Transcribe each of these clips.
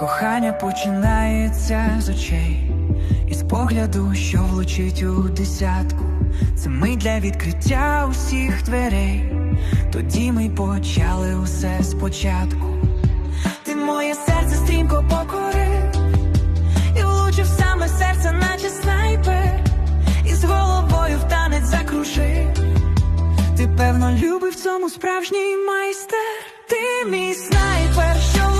Кохання починається з очей, із погляду, що влучить у десятку. Це ми для відкриття усіх дверей. Тоді ми почали усе спочатку. Ти моє серце стрімко покорив, і влучив саме серце, наче снайпер, і з головою в танець закружив. Ти певно любив цьому справжній майстер. Ти мій снайпер, що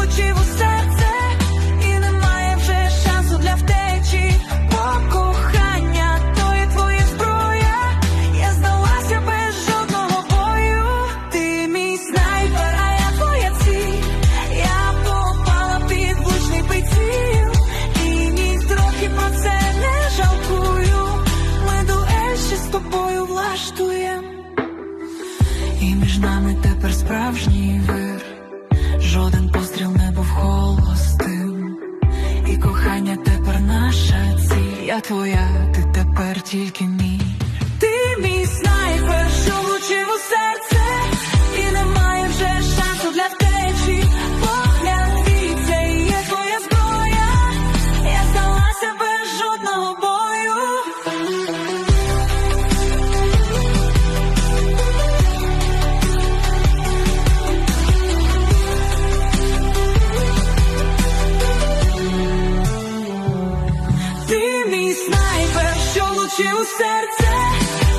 І між нами тепер справжній вир. Жоден постріл не був холостим. І кохання тепер наша ціль. Я твоя, ти тепер тільки мій. Ти мій снайпер, що влучив снайпер, що влучив у серце,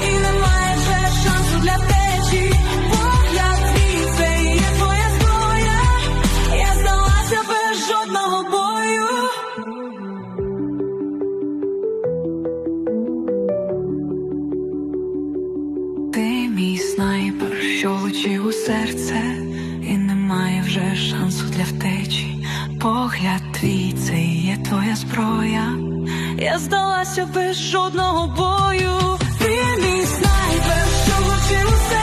і немає вже шансу для втечі. Погляд твій, це є твоя зброя. Я здалася без жодного бою. Ти мій снайпер, що влучив у серце, і немає вже шансу для втечі. Погляд твій, це є твоя зброя. Я здалася без жодного бою. Ти мій снайпер, що влучив у серце.